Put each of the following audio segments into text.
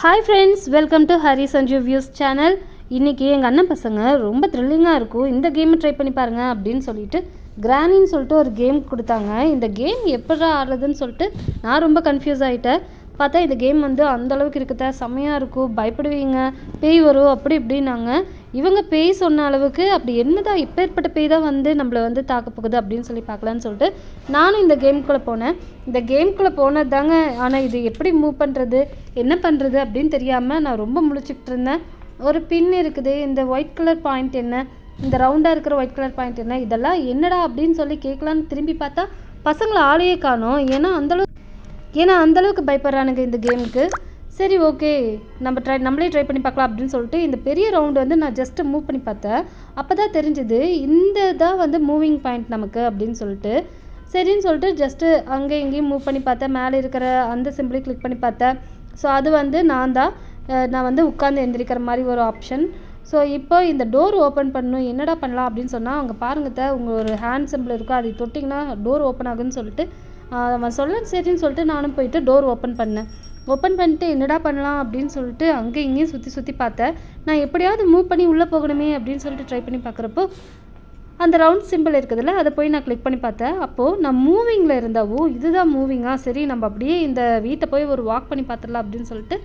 Hi friends welcome to Hari Sanju views channel இன்றைக்கி எங்கள் அண்ணன் பசங்க ரொம்ப த்ரில்லிங்காக இருக்கும். இந்த கேமை ட்ரை பண்ணி பாருங்கள் அப்படின்னு சொல்லிட்டு கிரானின்னு சொல்லிட்டு ஒரு கேம் கொடுத்தாங்க. இந்த கேம் எப்படா ஆடுறதுன்னு சொல்லிட்டு நான் ரொம்ப கன்ஃபியூஸ் ஆகிட்டேன் பார்த்தா இந்த கேம் வந்து அந்தளவுக்கு இருக்குதா செம்மையாக இருக்கும். பயப்படுவீங்க. பேய் வரும் அப்படி இப்படின்னாங்க. இவங்க பேய் சொன்ன அளவுக்கு அப்படி என்னதான் இப்பேற்பட்ட பேய் தான் வந்து நம்மளை வந்து தாக்க போகுது அப்படின்னு சொல்லி பார்க்கலான்னு சொல்லிட்டு நானும் இந்த கேம்குள்ளே போனேன். இந்த கேம்குள்ளே போனது தாங்க ஆனால் இது எப்படி மூவ் பண்ணுறது என்ன பண்ணுறது அப்படின்னு தெரியாமல் நான் ரொம்ப முழிச்சிக்கிட்டு இருந்தேன். ஒரு பின் இருக்குது. இந்த ஒயிட் கலர் பாயிண்ட் என்ன? இந்த ரவுண்டாக இருக்கிற ஒயிட் கலர் பாயிண்ட் என்ன? இதெல்லாம் என்னடா அப்படின்னு சொல்லி கேட்கலான்னு திரும்பி பார்த்தா பசங்களை ஆளையே காணும். ஏன்னா அந்தளவு ஏன்னா அந்தளவுக்கு பயப்படுறானுங்க இந்த கேமுக்கு சரி ஓகே நம்ம ட்ரை நம்மளே ட்ரை பண்ணி பார்க்கலாம் அப்படின்னு சொல்லிட்டு இந்த பெரிய ரவுண்டு வந்து நான் ஜஸ்ட்டு மூவ் பண்ணி பார்த்தேன். அப்போ தான் தெரிஞ்சுது இந்த தான் வந்து மூவிங் பாயிண்ட் நமக்கு அப்படின்னு சொல்லிட்டு. சரின்னு சொல்லிட்டு ஜஸ்ட்டு அங்கே இங்கேயும் மூவ் பண்ணி பார்த்தேன். மேலே இருக்கிற அந்த சிம்பிளையும் கிளிக் பண்ணி பார்த்தேன். ஸோ அது வந்து நான் தான் நான் வந்து உட்காந்து எந்திரிக்கிற மாதிரி ஒரு ஆப்ஷன் ஸோ இப்போ இந்த டோர் ஓப்பன் பண்ணணும் என்னடா பண்ணலாம் அப்படின்னு சொன்னால் அவங்க பாருங்கத்த உங்கள் ஒரு ஹேண்ட் சிம்பிள் இருக்கும் அதை தொட்டிங்கன்னா டோர் ஓப்பன் ஆகுன்னு சொல்லிட்டு அவன் சொல்ல சரின்னு சொல்லிட்டு நானும் போயிட்டு டோர் ஓப்பன் பண்ணேன். ஓப்பன் பண்ணிட்டு என்னடா பண்ணலாம் அப்படின்னு சொல்லிட்டு அங்கே இங்கேயும் சுற்றி சுற்றி பார்த்தேன். நான் எப்படியாவது மூவ் பண்ணி உள்ளே போகணுமே அப்படின்னு சொல்லிட்டு ட்ரை பண்ணி பார்க்குறப்போ அந்த ரவுண்ட் சிம்பிள் இருக்குதுல்ல அதை போய் நான் கிளிக் பண்ணி பார்த்தேன். அப்போது நான் மூவிங்கில் இருந்தாவோ இதுதான் மூவிங்கா சரி நம்ம அப்படியே இந்த வீட்டை போய் ஒரு வாக் பண்ணி பார்த்துடலாம் அப்படின்னு சொல்லிட்டு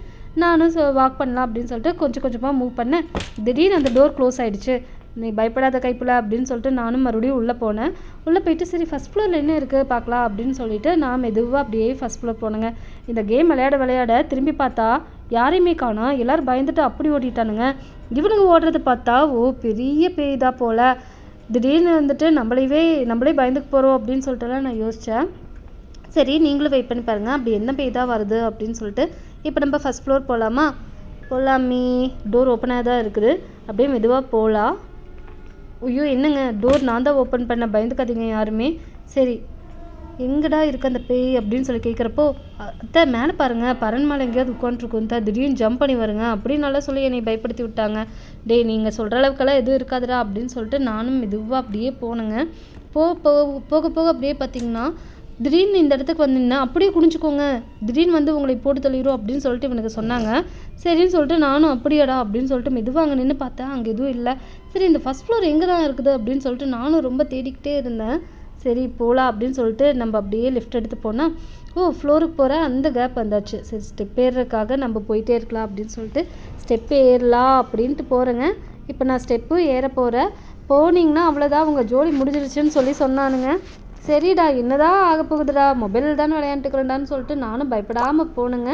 நானும் ஸோ வாக் பண்ணலாம் அப்படின்னு சொல்லிட்டு கொஞ்சம் கொஞ்சமாக மூவ் பண்ணேன். திடீர்னு அந்த டோர் க்ளோஸ் ஆகிடுச்சு நீ பயப்படாத கைப்பில் அப்படின்னு சொல்லிட்டு நானும் மறுபடியும் உள்ளே போனேன். உள்ளே போயிட்டு சரி ஃபஸ்ட் ஃப்ளோரில் என்ன இருக்குது பார்க்கலாம் அப்படின்னு சொல்லிட்டு நான் மெதுவாக அப்படியே ஃபஸ்ட் ஃப்ளோர் போனேங்க. இந்த கேம் விளையாட விளையாட திரும்பி பார்த்தா யாரையுமே காணோம் எல்லாரும் பயந்துட்டு அப்படி ஓட்டிட்டானுங்க இவனுங்க ஓடுறது பார்த்தா ஓ பெரிய பேய் போல். திடீர்னு வந்துட்டு நம்மளையவே நம்மளே பயந்துக்கு போகிறோம் அப்படின்னு சொல்லிட்டுலாம் நான் யோசித்தேன் சரி நீங்களும் வெயிட் பண்ணி பாருங்கள் அப்படி என்ன பேய் வருது அப்படின்னு சொல்லிட்டு இப்போ நம்ம ஃபஸ்ட் ஃப்ளோர் போகலாமா போகலாமே டோர் ஓப்பனாக தான் இருக்குது. அப்படியே மெதுவாக போகலாம் ஐயோ என்னங்க? டோர் நான் தான் ஓப்பன் பண்ண பயந்துக்காதீங்க யாருமே. சரி எங்கடா இருக்கு அந்த பேய் அப்படின்னு சொல்லி கேட்குறப்போ அத்தை மேலே பாருங்க பரன் மேலே எங்கேயாவது உட்காந்துருக்கும் தான் திடீர்னு ஜம்ப் பண்ணி வருங்க அப்படின்னால சொல்லி என்னை பயப்படுத்தி விட்டாங்க. டேய் நீங்கள் சொல்கிற அளவுக்கெல்லாம் எதுவும் இருக்காதுடா அப்படின்னு சொல்லிட்டு நானும் மெதுவாக அப்படியே போனேங்க. போக போக போக போக அப்படியே பார்த்தீங்கன்னா திடீர்னு இந்த இடத்துக்கு வந்து அப்படியே குனிஞ்சுக்கோங்க. திடீர்னு வந்து உங்களை போட்டு தள்ளிடும் அப்படின்னு சொல்லிட்டு இவனுக்கு சொன்னாங்க. சரின்னு சொல்லிட்டு நானும் அப்படியாடா அப்படின்னு சொல்லிட்டு மெதுவாக அங்கே நின்று பார்த்தேன். அங்கே எதுவும் இல்லை. சரி இந்த ஃபஸ்ட் ஃப்ளோர் எங்கே தான் இருக்குது அப்படின்னு சொல்லிட்டு நானும் ரொம்ப தேடிக்கிட்டே இருந்தேன். சரி போகலாம் அப்படின்னு சொல்லிட்டு நம்ம அப்படியே லிஃப்ட் எடுத்து போனால் ஓ ஃப்ளோருக்கு போகிற அந்த கேப் வந்தாச்சு. சரி ஸ்டெப் ஏறுறதுக்காக நம்ம போயிட்டே இருக்கலாம் அப்படின்னு சொல்லிட்டு ஸ்டெப் ஏறலாம் அப்படின்ட்டு போகிறேங்க இப்போ நான் ஸ்டெப்பு ஏற போகிறேன் போனீங்கன்னா அவ்வளோதான் அவங்க ஜோலி முடிஞ்சிருச்சுன்னு சொல்லி சொன்னானுங்க. சரிடா என்னதான் ஆக போகுதுடா. மொபைல் தானே விளையாண்டுக்கிறேன்டான்னு சொல்லிட்டு நானும் பயப்படாமல் போனேங்க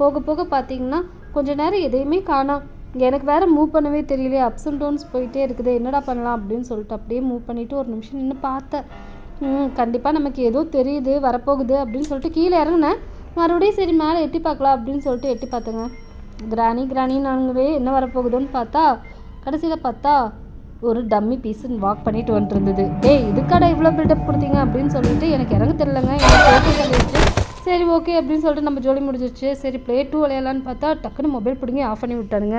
போக போக பார்த்தீங்கன்னா கொஞ்ச நேரம் எதையுமே காணோம். எனக்கு வேறு மூவ் பண்ணவே தெரியலையே. அப்ஸ் அண்ட் டவுன்ஸ் போயிட்டே இருக்குது. என்னடா பண்ணலாம் அப்படின்னு சொல்லிட்டு அப்படியே மூவ் பண்ணிவிட்டு ஒரு நிமிஷம் நின்று பார்த்தேன். ம் கண்டிப்பாக நமக்கு ஏதோ தெரியுது வரப்போகுது அப்படின்னு சொல்லிட்டு கீழே இறங்குனேன். மறுபடியும் சரி மேலே எட்டி பார்க்கலாம் அப்படின்னு சொல்லிட்டு எட்டி பார்த்தேங்க. கிராணி கிராணி நாங்களே என்ன வரப்போகுதுன்னு பார்த்தா கடைசியில் பார்த்தா ஒரு டம்மி பீஸுன்னு வாக் பண்ணிட்டு வந்துருந்தது. ஏய் டேய் இதுக்காடா இவ்வளோ பில்டப் கொடுத்தீங்க? அப்படின்னு சொல்லிட்டு எனக்கு இறங்க தெரிலங்க எனக்கு சரி ஓகே அப்படின்னு சொல்லிட்டு நம்ம ஜோலி முடிஞ்சிருச்சு. சரி பிளே டூ விளையாடலான்னு பார்த்தா டக்குன்னு மொபைல் பிடிங்கி ஆஃப் பண்ணி விட்டானுங்க.